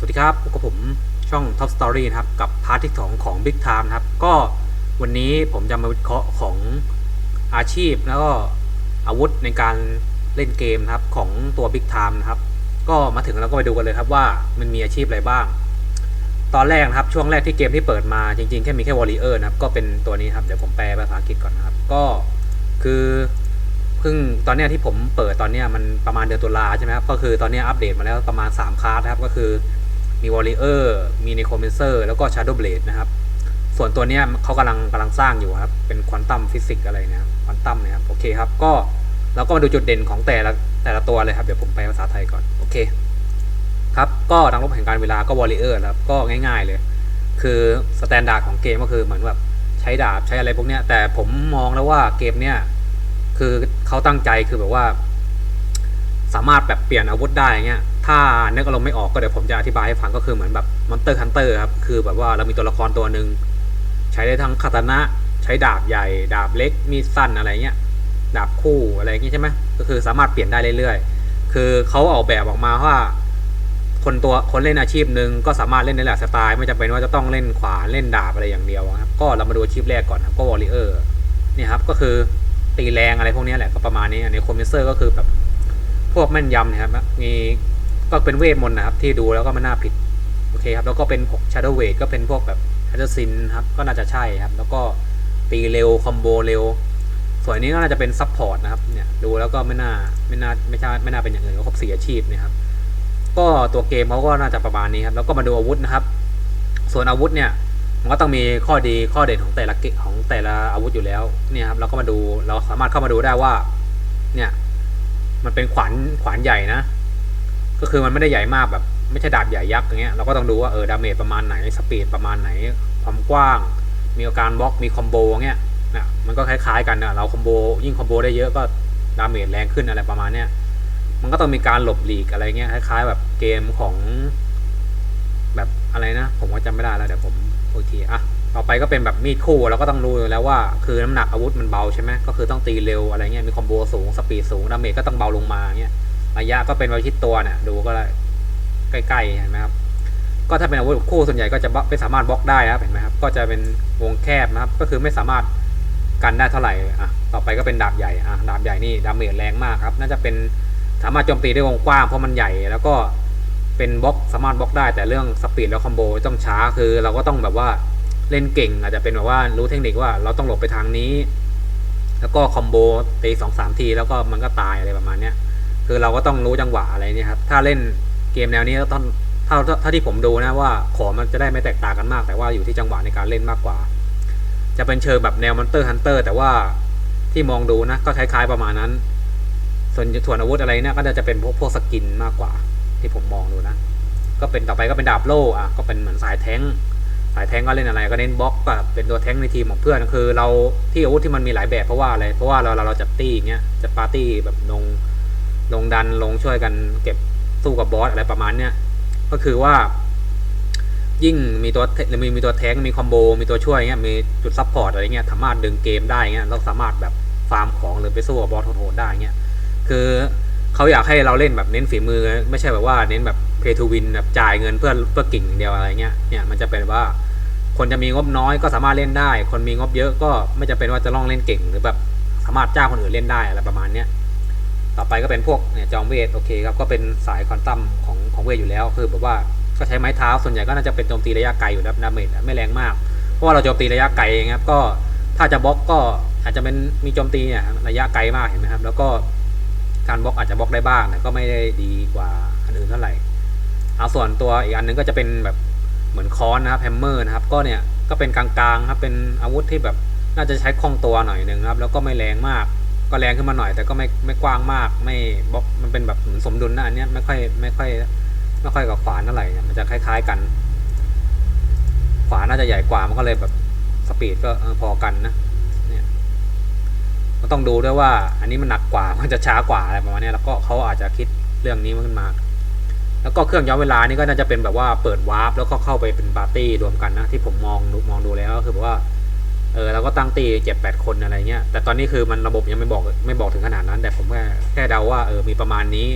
สวัสดีครับพบกับผมช่อง Top Story นะครับ กับพาร์ทที่ 2 ของ Big Time นะครับ ก็วันนี้ผมจะมาวิเคราะห์ของอาชีพแล้วก็อาวุธในการเล่นเกมนะครับของตัว Big Time นะครับ ก็มาถึงแล้วก็ไปดูกันเลยครับว่ามันมีอาชีพอะไรบ้าง ตอนแรกนะครับช่วงแรกที่เกมที่เปิดมาจริงๆ แค่มีแค่ Warrior นะครับ ก็เป็นตัวนี้ครับ เดี๋ยวผมแปลภาษาอังกฤษก่อนนะครับ ก็คือเพิ่งตอนนี้ที่ผมเปิดตอนนี้มันประมาณเดือนตุลาใช่ไหมครับก็คือตอนนี้อัปเดตมาแล้วประมาณ 3 คลาสนะครับก็คือ มี Warrior มี Necromancer แล้วก็ Shadow Blade นะครับ ส่วนตัวเนี้ยเขากำลังกำลังสร้างอยู่ครับ เป็นควอนตัมฟิสิกอะไรเนะครับควอนตัมนะครับ โอเคครับ ก็เราก็มาดูจุดเด่นของแต่ละแต่ละตัวเลยครับ เดี๋ยวผมไปภาษาไทยก่อน โอเค ครับ ก็นักรบแห่งการเวลาก็ Warrior ครับ ก็ง่าย ๆเลย คือสแตนดาร์ดของเกมก็คือเหมือนแบบใช้ดาบใช้อะไรพวกเนี้ย แต่ผมมองแล้วว่าเกมเนี้ยคือเขาตั้งใจคือแบบว่า สามารถแบบเปลี่ยนอาวุธได้เงี้ยถ้านึกอารมณ์ไม่ออกก็เดี๋ยวผมจะอธิบายให้ฟังก็คือเหมือนแบบมอนเตอร์ฮันเตอร์ครับคือแบบว่าเรามีตัวละครตัวหนึ่งใช้ได้ทั้งคาตานะใช้ดาบใหญ่ ดาบเล็กมีดสั้นอะไรเงี้ยดาบคู่อะไรอย่างงี้ใช่ไหมก็คือสามารถเปลี่ยนได้เรื่อยๆ คือเขาออกแบบออกมาว่า คนตัวคนเล่นอาชีพหนึ่งก็สามารถเล่นในหลายสไตล์ไม่จำเป็นว่าจะต้องเล่นขวานเล่นดาบอะไรอย่างเดียวครับก็เรามาดูอาชีพแรกก่อนครับก็วอริเออร์นี่ครับก็คือตีแรงอะไรพวกนี้แหละก็ประมาณนี้อันนี้คอมมิเซอร์ก็คือแบบ พวกแม่นยำนะครับมีก็เป็นเวทมนต์นะครับ ที่ดูแล้วก็ไม่น่าผิด โอเคครับ แล้วก็เป็นชาร์ d เวทก็เป็นพวกแบบแอดซินครับ ก็น่าจะใช่ครับ แล้วก็ตีเร็ว คอมโบเร็ว ส่วนนี้ก็น่าจะเป็นซับพอร์ตนะครับ เนี่ย ดูแล้วก็ไม่น่า ไม่น่า ไม่ใช่ ไม่น่าเป็นอย่างอื่นก็ครบสี่อาชีพนะครับ ก็ตัวเกมเขาก็น่าจะประมาณนี้ครับ แล้วก็มาดูอาวุธนะครับ ส่วนอาวุธเนี่ยมันก็ต้องมีข้อดีข้อเด่นของแต่ละเกของแต่ละอาวุธอยู่แล้ว เนี่ยครับ เราก็มาดู เราสามารถเข้ามาดูได้ว่า เนี่ย มันเป็นขวานขวานใหญ่นะ ก็คือมันไม่ได้ใหญ่มากแบบ ไม่ใช่ดาบใหญ่ยักษ์อย่างเงี้ยเราก็ต้องดูว่าเออดาเมจประมาณไหนสปีดประมาณไหน ความกว้าง มีอาการบล็อกมีคอมโบเงี้ยนะมันก็คล้ายๆกันนะเราคอมโบยิ่งคอมโบได้เยอะก็ดาเมจแรงขึ้นอะไรประมาณเนี้ยมันก็ต้องมีการหลบหลีกอะไรเงี้ยคล้าย ๆ แบบเกมของ แบบอะไรนะ ผมก็จำไม่ได้แล้วเดี๋ยวผมโอทีอะ ต่อไปก็เป็นแบบมีดคู่เราก็ต้องรู้อยู่แล้วว่า คือน้ำหนักอาวุธมันเบาใช่ไหมก็คือต้องตีเร็วอะไรเงี้ยมีคอมโบสูงสปีดสูงดาเมจก็ต้องเบาลงมาเงี้ยระยะก็เป็นไว้ชิดตัวเนี่ยดูก็ได้ใกล้ๆเห็นไหมครับก็ถ้าเป็นอาวุธคู่ส่วนใหญ่ก็จะบล็อกไม่สามารถบล็อกได้นะครับเห็นไหมครับ ก็จะเป็นวงแคบนะครับ ก็คือไม่สามารถกันได้เท่าไหร่อะต่อไปก็เป็นดาบใหญ่อะดาบใหญ่นี่ดาเมจแรงมากครับ น่าจะเป็นสามารถโจมตีได้วงกว้างเพราะมันใหญ่แล้วก็เป็นบล็อกสามารถบล็อกได้แต่เรื่องสปีดแล้วคอมโบต้องช้าคือเราก็ต้องแบบว่า เล่นเก่ง อาจจะเป็นแบบว่ารู้เทคนิคว่าเราต้องหลบไปทางนี้ แล้วก็คอมโบตีสองสามทีแล้วก็มันก็ตายอะไรประมาณเนี้ยคือเราก็ต้องรู้จังหวะอะไรเนี่ยครับถ้าเล่นเกมแนวนี้ก็ต้องถ้าถ้าถ้าที่ผมดูนะว่าของมันจะได้ไม่แตกต่างกันมาก แต่ว่าอยู่ที่จังหวะในการเล่นมากกว่า จะเป็นเชิงแบบแนวมอนเตอร์ฮันเตอร์แต่ว่าที่มองดูนะก็คล้ายๆประมาณนั้น ส่วนส่วนอาวุธอะไรเนี่ยก็จะเป็นพวกพวกสกินมากกว่า ที่ผมมองดูนะ ก็เป็นต่อไปก็เป็นดาบโล่อะก็เป็นเหมือนสายแท้งายแทงก็เล่นอะไรก็เน้นบล็อกก็เป็นตัวแทงในทีมของเพื่อนคือ เราที่อาวุธที่มันมีหลายแบบเพราะว่าอะไรเพราะว่าเราเราเราจัดตี้อย่างเงี้ยจะปาร์ตี้แบบลงลงดันลงช่วยกันเก็บสู้กับบอสอะไรประมาณเนี้ยก็คือว่า ยิ่งมีตัวหรือมีมีตัวแทงมีคอมโบมีตัวช่วยเงี้ยมีจุดซับพอร์ตอะไรเงี้ยสามารถดึงเกมได้เงี้ยเราสามารถแบบฟาร์มของหรือไปสู้กับบอสโหดได้เงี้ยคือเขาอยากให้เราเล่นแบบเน้นฝีมือ ไม่ใช่แบบว่าเน้นแบบเพย์ทูวินแบบจ่ายเงินเพื่อเพื่อกิ่งอย่างเดียวอะไรเงี้ยเนี่ยมันจะเป็นว่า คนจะมีงบน้อยก็สามารถเล่นได้ คนมีงบเยอะก็ไม่จำเป็นว่าจะต้องเล่นเก่ง หรือแบบสามารถจ้างคนอื่นเล่นได้อะไรประมาณเนี้ยต่อไปก็เป็นพวกเนี่ยจอมเวทโอเคครับก็เป็นสายคอนตัมของของเวทอยู่แล้วคือแบบว่าก็ใช้ไม้เท้าส่วนใหญ่ก็น่าจะเป็นโจมตีระยะไกลอยู่แล้วดาเมจไม่แรงมาก เพราะว่าเราโจมตีระยะไกลเองครับก็ถ้าจะบล็อกก็อาจจะเป็นมีโจมตีเนี่ยระยะไกลมากเห็นไหมครับ แล้วก็การบล็อกอาจจะบล็อกได้บ้างแต่ก็ไม่ได้ดีกว่าอันอื่นเท่าไหร่เอาส่วนตัวอีกอันนึงก็จะเป็นแบบ เหมือนค้อนนะครับแฮมเมอร์นะครับก็เนี่ยก็เป็นกลางๆครับเป็นอาวุธที่แบบน่าจะใช้คล่องตัวหน่อยหนึ่งครับแล้วก็ไม่แรงมาก ก็แรงขึ้นมาหน่อย แต่ก็ไม่ไม่กว้างมาก ไม่บล็อกมันเป็นแบบเหมือนสมดุลนะอันเนี้ยไม่ค่อยไม่ค่อยไม่ค่อยกับขวานเท่าไหร่เนี่ยมันจะคล้ายๆกัน ขวานน่าจะใหญ่กว่ามันก็เลยแบบสปีดก็พอกันนะเนี่ยก็ต้องดูด้วยว่า อันนี้มันหนักกว่ามันจะช้ากว่าอะไรประมาณเนี้ยแล้วก็เขาอาจจะคิดเรื่องนี้ขึ้นมา แล้วก็เครื่องย้อนเวลานี่ก็น่าจะเป็นแบบว่าเปิดวาร์ปแล้วก็เข้าไปเป็นปาร์ตี้รวมกันนะที่ผมมองมองดูแล้วก็คือแบบว่าเออเราก็ตั้งตีเจ็ดแปดคนอะไรเงี้ยแต่ตอนนี้คือมันระบบยังไม่บอกไม่บอกถึงขนาดนั้น แต่ผมแค่แค่เดาว่าเออมีประมาณนี้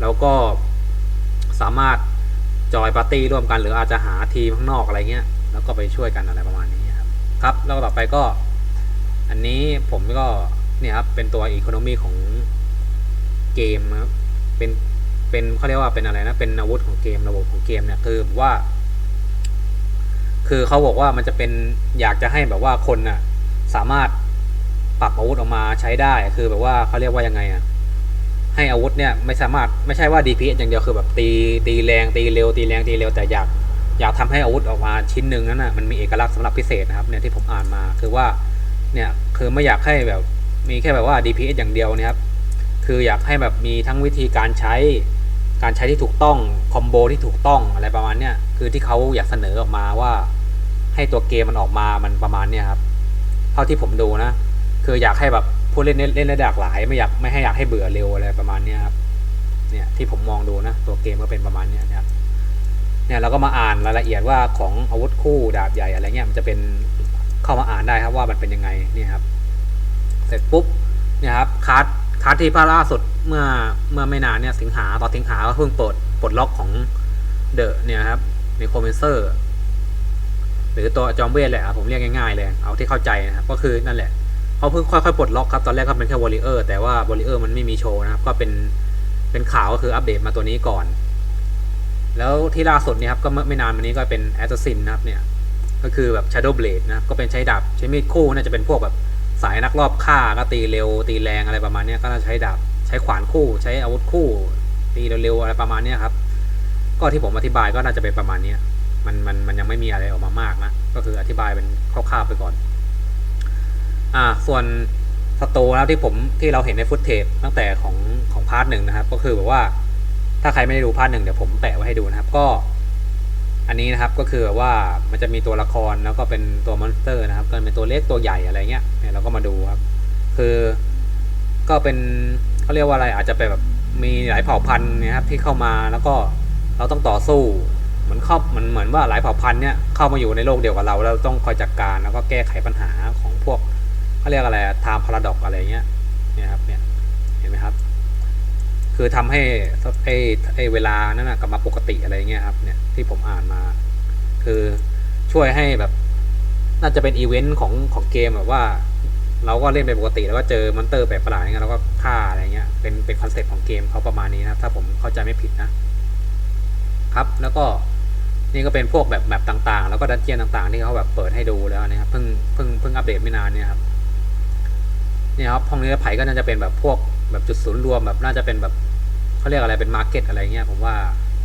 แล้วก็สามารถจอยปาร์ตี้ร่วมกัน หรืออาจจะหาทีมข้างนอกอะไรเงี้ยแล้วก็ไปช่วยกันอะไรประมาณนี้ครับครับแล้วต่อไปก็ อันนี้ผมก็เนี่ยครับเป็นตัวอีโคโนมีของเกมครับเป็น เป็นเขาเรียกว่าเป็นอะไรนะเป็นอาวุธของเกมระบบของเกมเนี่ยคือว่า คือเขาบอกว่ามันจะเป็นอยากจะให้แบบว่าคนน่ะ สามารถปรับอาวุธออกมาใช้ได้ คือแบบว่าเขาเรียกว่ายังไงอะให้อาวุธเนี่ยไม่สามารถไม่ใช่ว่า DPS อย่างเดียวคือแบบตีตีแรงตีเร็วตีแรงตีเร็วแต่อยากอยากทำให้อาวุธออกมาชิ้นหนึ่งนั้นนะมันมีเอกลักษณ์สำหรับพิเศษนะครับเนี่ยที่ผมอ่านมาคือว่าเนี่ยคือไม่อยากให้แบบมีแค่แบบว่า DPS อย่างเดียวนี่ครับคืออยากให้แบบมีทั้งวิธีการใช้ การใช้ที่ถูกต้องคอมโบที่ถูกต้องอะไรประมาณเนี้ยคือที่เขาอยากเสนอออกมาว่า ให้ตัวเกมมันออกมามันประมาณเนี้ยครับเท่าที่ผมดูนะ คืออยากให้แบบผู้เล่นเล่นได้หลากหลาย ไม่อยากไม่ให้อยากให้เบื่อเร็วอะไรประมาณเนี้ยครับเนี่ยที่ผมมองดูนะ ตัวเกมก็เป็นประมาณเนี้ยนะครับเนี่ยเราก็มาอ่านรายละเอียดว่าของอาวุธคู่ดาบใหญ่อะไรเงี้ยมันจะเป็นเข้ามาอ่านได้ครับว่ามันเป็นยังไงนี่ครับ เสร็จปุ๊บเนี่ยครับคัสคัสที่พาล่าสุด เมื่อเมื่อไม่นานเนี่ยสิงหาตอนสิงหาก็เพิ่งเปิดปลดล็อกของเดอะเนี่ยครับในคอมเมนเซอร์หรือตัวจอมเวทแหละผมเรียกง่ายๆเลยเอาที่เข้าใจนะครับก็คือนั่นแหละเขาเพิ่งค่อยๆปลดล็อกครับตอนแรกก็เป็นแค่วอลเลเยอร์แต่ว่าวอลเลเยอร์มันไม่มีโชว์นะครับก็เป็นเป็นข่าวก็คืออัปเดตมาตัวนี้ก่อน แล้วที่ล่าสุดเนี่ยครับก็ไม่ไม่นานมานี้ก็เป็นแอตซินนะครับเนี่ยก็คือแบบ Shadow Blade นะครับก็เป็นใช้ดาบใช้มีดคู่น่าจะเป็นพวกแบบสายนักรอบฆ่าก็ตีเร็วตีแรงอะไรประมาณนี้ก็น่าใช้ดาบ ใช้ขวานคู่ ใช้อาวุธคู่ตีเร็วๆอะไรประมาณนี้ครับ ก็ที่ผมอธิบายก็น่าจะเป็นประมาณนี้มันมันมันยังไม่มีอะไรออกมามากนะ ก็คืออธิบายเป็นคร่าวๆไปก่อน อ่า ส่วนสโตแล้วที่ผมที่เราเห็นในฟุตเทปตั้งแต่ของของพาร์ทหนึ่งนะครับ ก็คือแบบว่า ถ้าใครไม่ได้ดูพาร์ทหนึ่งเดี๋ยวผมแปะไว้ให้ดูนะครับ ก็ อันนี้นะครับก็คือว่ามันจะมีตัวละครแล้วก็เป็นตัวมอนสเตอร์นะครับก็เป็นตัวเล็กตัวใหญ่อะไรเงี้ยเนี่ยเราก็มาดูครับ คือก็เป็น เขาเรียกว่าอะไรอาจจะเป็นแบบมีหลายเผ่าพันธุ์นะครับที่เข้ามาแล้วก็เราต้องต่อสู้เหมือนเข้ามันเหมือนว่าหลายเผ่าพันธุ์เนี่ยเข้ามาอยู่ในโลกเดียวกับเราแล้วต้องคอยจัดการแล้วก็แก้ไขปัญหาของพวกเขาเรียกอะไรไทม์พาราดอกอะไรเงี้ยเนี่ยครับเนี่ยเห็นไหมครับ คือทำให้ไอ้ไอ้เวลานั้นนะกลับมาปกติอะไรเงี้ยครับเนี่ยที่ผมอ่านมา คือช่วยให้แบบน่าจะเป็นอีเวนต์ของของเกมแบบว่า เราก็เล่นไปปกติแล้วก็เจอมอนเตอร์แบบประหลาดอย่างเงี้ยเราก็ฆ่าอะไรเงี้ยเป็นเป็นคอนเซ็ปต์ของเกมเขาประมาณนี้นะถ้าผมเข้าใจไม่ผิดนะครับแล้วก็นี่ก็เป็นพวกแบบแมปต่างๆ แล้วก็ดันเจียนต่างๆที่เขาแบบเปิดให้ดูแล้วนะครับเพิ่งเพิ่งเพิ่งอัปเดตไม่นานเนี่ยครับเนี่ยครับห้องนี้ไผ่ก็น่าจะเป็นแบบพวกแบบจุดศูนย์รวมแบบน่าจะเป็นแบบเขาเรียกอะไรเป็นมาร์เก็ตอะไรเงี้ยผมว่า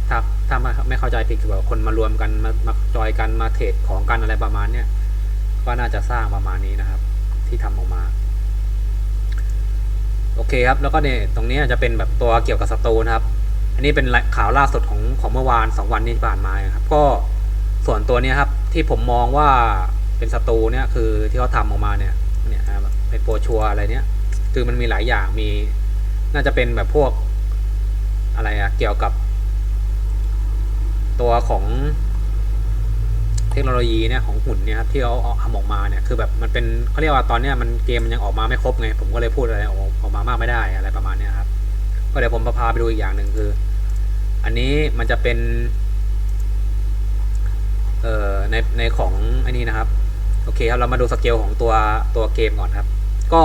ถ้าถ้าไม่ไม่เข้าใจผิดคือแบบคนมารวมกันมามาจอยกันมาเทรดของกันอะไรประมาณเนี้ยก็น่าจะสร้างประมาณนี้นะครับ ที่ทำออกมา โอเคครับ แล้วก็เนี่ยตรงนี้จะเป็นแบบตัวเกี่ยวกับสตูนะครับ อันนี้เป็นข่าวล่าสุดของของเมื่อวานสองวันที่ผ่านมาครับ ก็ส่วนตัวเนี้ยครับ ที่ผมมองว่าเป็นสตูเนี่ยคือที่เขาทำออกมาเนี่ยเนี่ยครับเป็นโปรชัวอะไรเนี้ยคือมันมีหลายอย่างมี น่าจะเป็นแบบพวกอะไรอะเกี่ยวกับตัวของ เทคโนโลยีเนี่ยของหุ่นเนี่ยครับที่เขาเอาทำออกมาเนี่ยคือแบบมันเป็นเขาเรียกว่าตอนเนี้ยมันเกมมันยังออกมาไม่ครบไง ผมก็เลยพูดอะไรออกออกมามากไม่ได้อะไรประมาณเนี้ยครับก็เดี๋ยวผมพาไปดูอีกอย่างหนึ่งคือ อันนี้มันจะเป็นเอ่อในในของอันนี้นะครับโอเคครับเรามาดูสเกลของตัวตัวเกมก่อนครับ ก็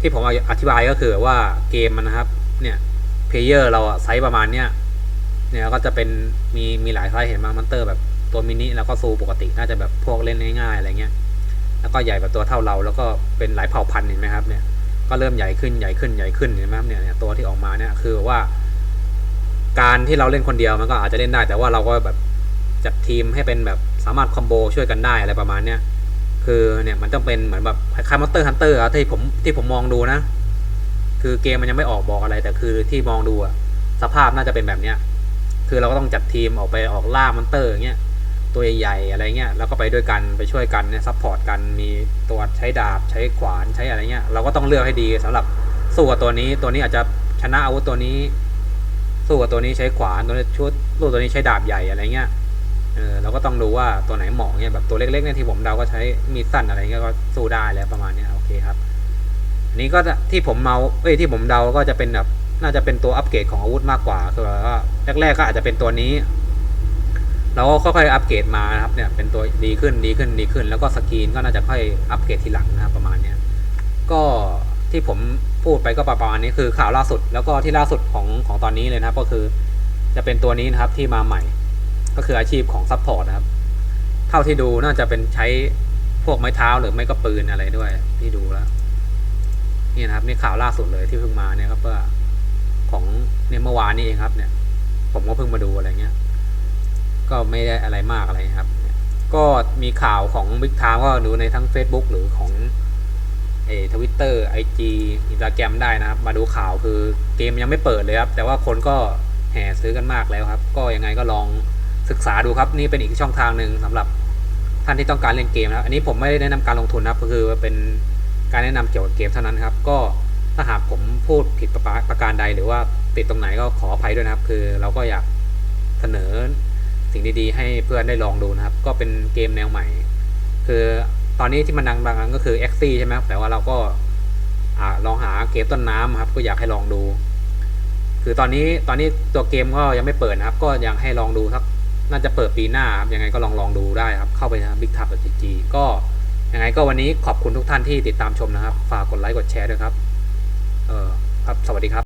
ที่ผมอธิบายก็คือว่าเกมมันนะครับเนี่ยเพลเยอร์เราอะไซส์ประมาณเนี้ยเนี่ยก็จะเป็นมีมีหลายไซส์เห็นไหมมันเตอร์แบบ ตัวมินิแล้วก็ซูปกติน่าจะแบบพวกเล่นง่ายๆอะไรเงี้ย แล้วก็ใหญ่แบบตัวเท่าเรา แล้วก็เป็นหลายเผ่าพันธุ์เห็นไหมครับเนี่ย ก็เริ่มใหญ่ขึ้นใหญ่ขึ้นใหญ่ขึ้นเห็นไหมครับเนี่ยเนี่ยตัวที่ออกมาเนี่ยคือว่า การที่เราเล่นคนเดียวมันก็อาจจะเล่นได้ แต่ว่าเราก็แบบจัดทีมให้เป็นแบบสามารถคอมโบช่วยกันได้อะไรประมาณเนี้ยคือเนี่ยมันต้องเป็นเหมือนแบบคล้ายๆมอนเตอร์ฮันเตอร์อะที่ผมที่ผมมองดูนะ คือเกมมันยังไม่ออกบอกอะไร แต่คือที่มองดูอะสภาพน่าจะเป็นแบบเนี้ยคือเราก็ต้องจัดทีมออกไปออกล่ามอนเตอร์อย่างเงี้ย ตัวใหญ่ๆอะไรเงี้ยแล้วก็ไปด้วยกันไปช่วยกันเนี่ยซัพพอร์ตกันมีตัวใช้ดาบใช้ขวานใช้อะไรเงี้ยเราก็ต้องเลือกให้ดีสำหรับสู้กับตัวนี้ตัวนี้อาจจะชนะอาวุธตัวนี้สู้กับตัวนี้ใช้ขวานตัวนี้ชุดสู้ตัวนี้ใช้ดาบใหญ่อะไรเงี้ยเออเราก็ต้องดูว่าตัวไหนเหมาะเนี่ยแบบตัวเล็กๆเนี่ยที่ผมเดาก็ใช้มีสั้นอะไรเงี้ยก็สู้ได้แล้วประมาณเนี้ยโอเคครับอันนี้ก็จะที่ผมเมาเอ้ยที่ผมเดาก็จะเป็นแบบน่าจะเป็นตัวอัปเกรดของอาวุธมากกว่าคือว่าแรกๆก็อาจจะเป็นตัวนี้ เราก็ค่อยๆอัปเกรดมานะครับเนี่ยเป็นตัวดีขึ้นดีขึ้นดีขึ้น แล้วก็สกรีนก็น่าจะค่อยอัปเกรดทีหลังนะครับประมาณเนี้ยก็ที่ผมพูดไปก็ประมาณนี้คือข่าวล่าสุด แล้วก็ที่ล่าสุดของของตอนนี้เลยนะครับ ก็คือจะเป็นตัวนี้นะครับที่มาใหม่ ก็คืออาชีพของซัพพอร์ตนะครับเท่าที่ดูน่าจะเป็นใช้พวกไม้เท้าหรือไม่ก็ปืนอะไรด้วย ที่ดูแล้วนี่นะครับนี่ข่าวล่าสุดเลยที่เพิ่งมาเนี่ยครับว่าของเนี่ยเมื่อวานนี้เองครับเนี่ย ผมก็เพิ่งมาดูอะไรเงี้ย ก็ไม่ได้อะไรมากอะไรครับ ก็มีข่าวของ Big Time ก็ดูในทั้ง Facebook หรือของเอทวิตเตอร์ไอจีอินสตาแกรมได้นะครับ มาดูข่าวคือเกมยังไม่เปิดเลยครับ แต่ว่าคนก็แห่ซื้อกันมากแล้วครับ ก็ยังไงก็ลองศึกษาดูครับ นี่เป็นอีกช่องทางหนึ่งสำหรับท่านที่ต้องการเล่นเกมนะครับ อันนี้ผมไม่ได้แนะนำการลงทุนนะครับ ก็คือเป็นการแนะนำเกี่ยวกับเกมเท่านั้นครับ ก็ถ้าหากผมพูดผิดประประการใดหรือว่าติดตรงไหนก็ขออภัยด้วยนะครับ คือเราก็อยากเสนอ สิ่งดีๆ ให้เพื่อนได้ลองดูนะครับ ก็เป็นเกมแนวใหม่ คือตอนนี้ที่มันดังบางก็คือ x อใช่ไหมครับแต่ว่าเราก็ลองหาเกมต้นน้ำครับ ก็อยากให้ลองดู คือตอนนี้ตอนนี้ตัวเกมก็ยังไม่เปิดนะครับ ก็ยังให้ลองดูสักน่าจะเปิดปีหน้าครับยังไงก็ลองลองดูได้ครับ เข้าไปนะ big t a p g ก็ยังไงก็วันนี้ขอบคุณทุกท่านที่ติดตามชมนะครับ ฝากกดไลค์กดแชร์ด้วยครับ เออครับสวัสดีครับ